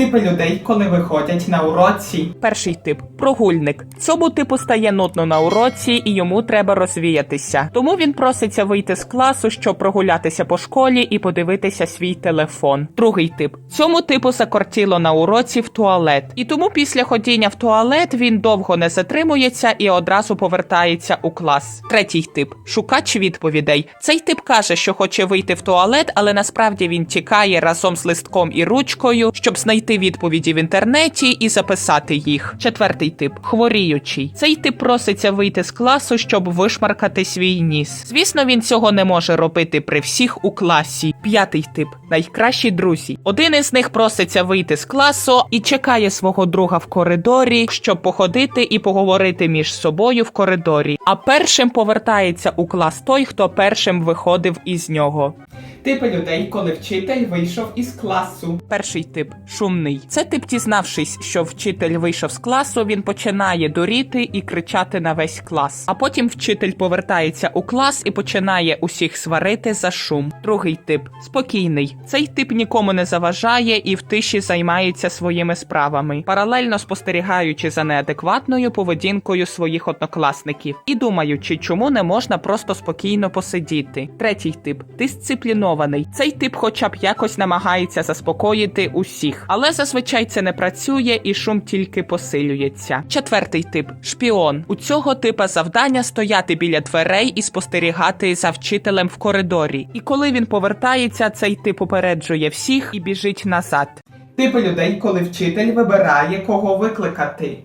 Типи людей, коли виходять на уроці. Перший тип прогульник. Цьому типу стає нудно на уроці, і йому треба розвіятися. Тому він проситься вийти з класу, щоб прогулятися по школі і подивитися свій телефон. Другий тип. Цьому типу закортіло на уроці в туалет. І тому після ходіння в туалет він довго не затримується і одразу повертається у клас. Третій тип шукач відповідей. Цей тип каже, що хоче вийти в туалет, але насправді він тікає разом з листком і ручкою, щоб знайти відповіді в інтернеті і записати їх. Четвертий тип хворіючий. Цей тип проситься вийти з класу, щоб вишмаркати свій ніс. Звісно, він цього не може робити при всіх у класі. П'ятий тип найкращі друзі. Один із них проситься вийти з класу і чекає свого друга в коридорі, щоб походити і поговорити між собою в коридорі. А першим повертається у клас той, хто першим виходив із нього. Типи людей, коли вчитель вийшов із класу. Перший тип шумний. Це тип, дізнавшись, що вчитель вийшов з класу, він починає дуріти і кричати на весь клас. А потім вчитель повертається у клас і починає усіх сварити за шум. Другий тип спокійний. Цей тип нікому не заважає і в тиші займається своїми справами, паралельно спостерігаючи за неадекватною поведінкою своїх однокласників і думаючи, чому не можна просто спокійно посидіти. Третій тип дисциплінований. Цей тип, хоча б якось намагається заспокоїти усіх, але зазвичай це не працює і шум тільки посилюється. Четвертий тип шпіон. У цього типа завдання стояти біля дверей і спостерігати за вчителем в коридорі. І коли він повертається, цей тип попереджує всіх і біжить назад. Типи людей, коли вчитель вибирає, кого викликати.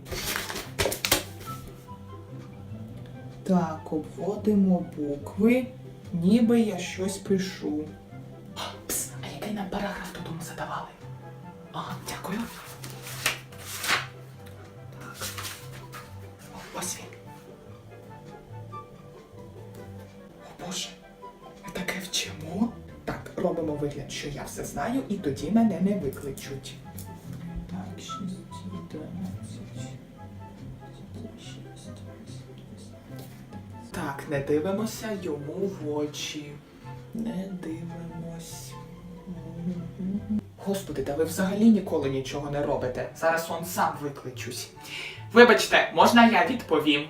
Так, обводимо букви, ніби я щось пишу. Пс, а який нам параграф додому задавали? А, дякую. Так. Ось він. О Боже, ми таке вчимо. Так, робимо вигляд, що я все знаю, і тоді мене не викличуть. Так, 6, 12, Так, не дивимося йому в очі. Не дивимось. Господи, та ви взагалі ніколи нічого не робите. Зараз он сам викличусь. Вибачте, можна я відповім?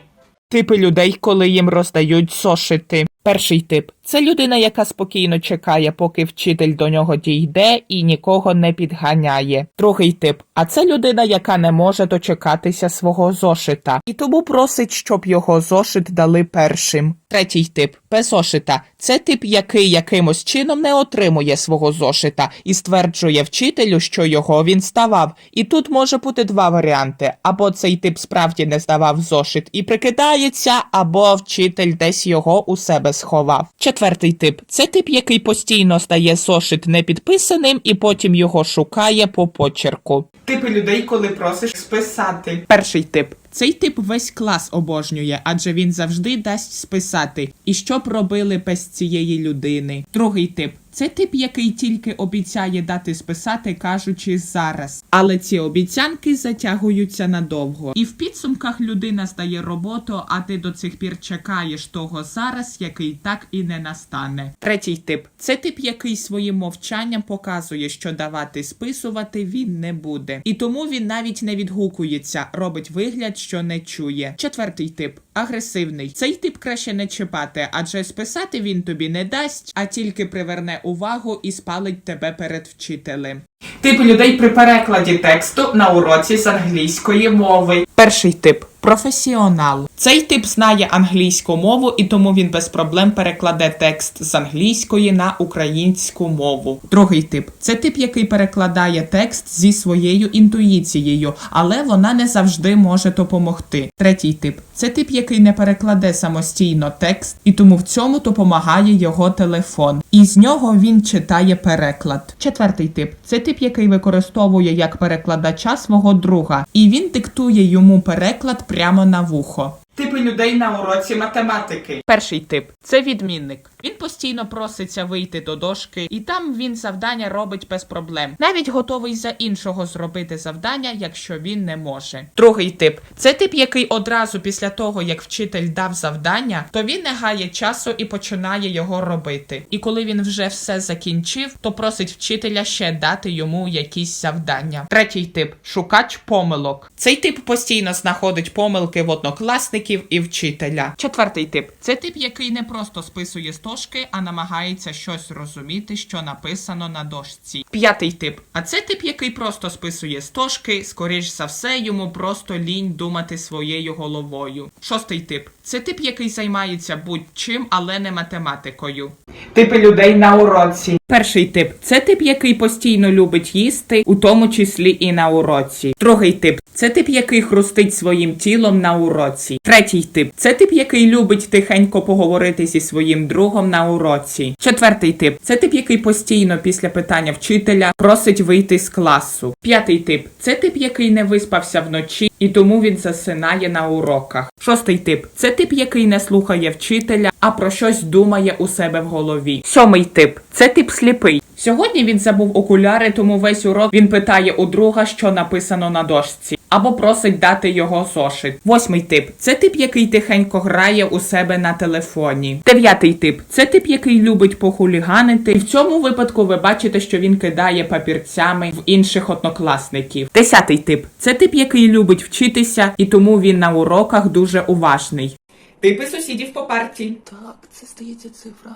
Типи людей, коли їм роздають зошити. Перший тип це людина, яка спокійно чекає, поки вчитель до нього дійде і нікого не підганяє. Другий тип а це людина, яка не може дочекатися свого зошита, і тому просить, щоб його зошит дали першим. Третій тип без зошита. Це тип, який якимось чином не отримує свого зошита і стверджує вчителю, що його він ставав. І тут може бути два варіанти: або цей тип справді не здавав зошит і прикидається, або вчитель десь його у себе сховав. Четвертий тип це тип, який постійно стає зошит непідписаним і потім його шукає по почерку. Типи людей, коли просиш списати. Перший тип. Цей тип весь клас обожнює, адже він завжди дасть списати. І що б робили без цієї людини? Другий тип. Це тип, який тільки обіцяє дати списати, кажучи зараз. Але ці обіцянки затягуються надовго. І в підсумках людина здає роботу, а ти до цих пір чекаєш того зараз, який так і не настане. Третій тип це тип, який своїм мовчанням показує, що давати списувати він не буде. І тому він навіть не відгукується, робить вигляд, що не чує. Четвертий тип агресивний. Цей тип краще не чіпати, адже списати він тобі не дасть, а тільки приверне увагу і спалить тебе перед вчителем. Типи людей при перекладі тексту на уроці з англійської мови. Перший тип професіонал. Цей тип знає англійську мову, і тому він без проблем перекладе текст з англійської на українську мову. Другий тип це тип, який перекладає текст зі своєю інтуїцією, але вона не завжди може допомогти. Третій тип це тип, який не перекладе самостійно текст, і тому в цьому допомагає його телефон. І з нього він читає переклад. Четвертий тип це тип, який використовує як перекладача свого друга, і він диктує йому переклад прямо на вухо. Типи людей на уроці математики. Перший тип це відмінник. Він постійно проситься вийти до дошки, і там він завдання робить без проблем. Навіть готовий за іншого зробити завдання, якщо він не може. Другий тип це тип, який одразу після того, як вчитель дав завдання, то він не гає часу і починає його робити. І коли він вже все закінчив, то просить вчителя ще дати йому якісь завдання. Третій тип шукач помилок. Цей тип постійно знаходить помилки в однокласників і вчителя. Четвертий тип це тип, який не просто списує з дошки, а намагається щось розуміти, що написано на дошці. П'ятий тип. А це тип, який просто списує з дошки, скоріш за все, йому просто лінь думати своєю головою. Шостий тип це тип, який займається будь-чим, але не математикою. Типи людей на уроці. Перший тип це тип, який постійно любить їсти, у тому числі і на уроці. Другий тип це тип, який хрустить своїм тілом на уроці. Третій тип це тип, який любить тихенько поговорити зі своїм другом на уроці. Четвертий тип це тип, який постійно після питання вчителя просить вийти з класу. П'ятий тип це тип, який не виспався вночі, і тому він засинає на уроках. Шостий тип це тип, який не слухає вчителя, а про щось думає у себе в голові. Сьомий тип це тип сліпий. Сьогодні він забув окуляри, тому весь урок він питає у друга, що написано на дошці, або просить дати його зошит. Восьмий тип це тип, який тихенько грає у себе на телефоні. Дев'ятий тип це тип, який любить похуліганити. І в цьому випадку ви бачите, що він кидає папірцями в інших однокласників. Десятий тип це тип, який любить вчитися, і тому він на уроках дуже уважний. Типи сусідів по партії. Так, це здається цифра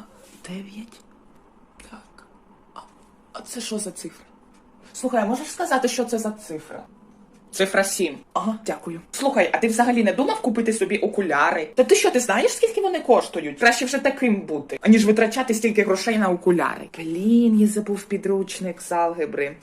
9. Так. А, це що за цифра? Слухай, а можеш сказати, що це за цифра? Цифра 7. Ага, дякую. Слухай, а ти взагалі не думав купити собі окуляри? Та ти що, ти знаєш, скільки вони коштують? Краще вже таким бути, аніж витрачати стільки грошей на окуляри. Блін, я забув підручник з алгебри.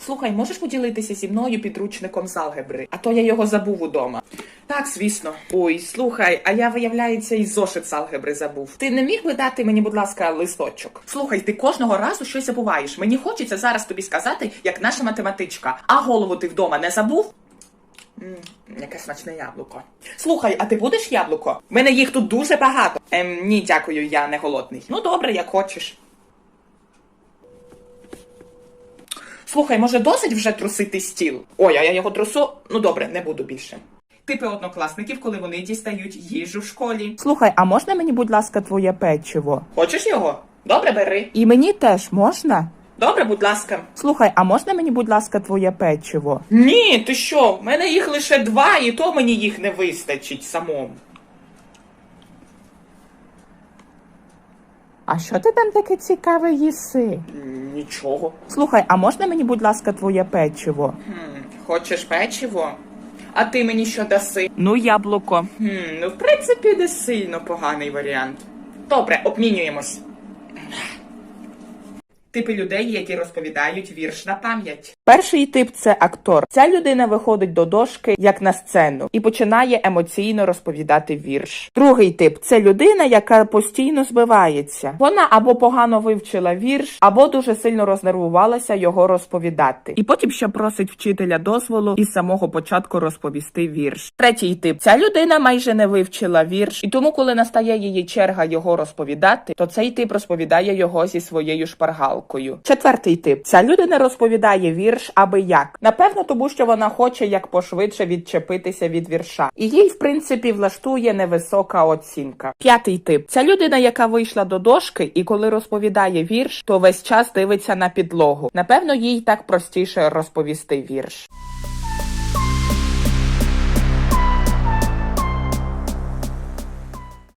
Слухай, можеш поділитися зі мною підручником з алгебри? А то я його забув удома. Так, звісно. Ой, слухай, а я, виявляється, і зошит з алгебри забув. Ти не міг би дати мені, будь ласка, листочок? Слухай, ти кожного разу щось забуваєш. Мені хочеться зараз тобі сказати, як наша математичка. А голову ти вдома не забув? М, яке смачне яблуко. Слухай, а ти будеш яблуко? В мене їх тут дуже багато. Ем, ні, дякую, я не голодний. Ну добре, як хочеш. Слухай, може досить вже трусити стіл? Ой, а я його трусу? Ну добре, не буду більше. Типи однокласників, коли вони дістають їжу в школі. Слухай, а можна мені, будь ласка, твоє печиво? Хочеш його? Добре, бери. І мені теж можна? Добре, будь ласка. Слухай, а можна мені, будь ласка, твоє печиво? Ні, ти що? В мене їх лише два, і то мені їх не вистачить самому. А що ти там таке цікаве їси? Нічого. Слухай, а можна мені, будь ласка, твоє печиво? Хм, хочеш печиво? А ти мені що даси? Ну, яблуко. Хм, ну, в принципі, не сильно поганий варіант. Добре, обмінюємось. Типи людей, які розповідають вірш на пам'ять. Перший тип це актор. Ця людина виходить до дошки як на сцену і починає емоційно розповідати вірш. Другий тип це людина, яка постійно збивається. Вона або погано вивчила вірш, або дуже сильно рознервувалася його розповідати. І потім ще просить вчителя дозволу із самого початку розповісти вірш. Третій тип ця людина майже не вивчила вірш, і тому, коли настає її черга його розповідати, то цей тип розповідає його зі своєю шпаргалкою. Четвертий тип ця людина розповідає вірш аби як. Напевно, тому що вона хоче як пошвидше відчепитися від вірша. І їй, в принципі, влаштує невисока оцінка. П'ятий тип ця людина, яка вийшла до дошки, і коли розповідає вірш, то весь час дивиться на підлогу. Напевно, їй так простіше розповісти вірш.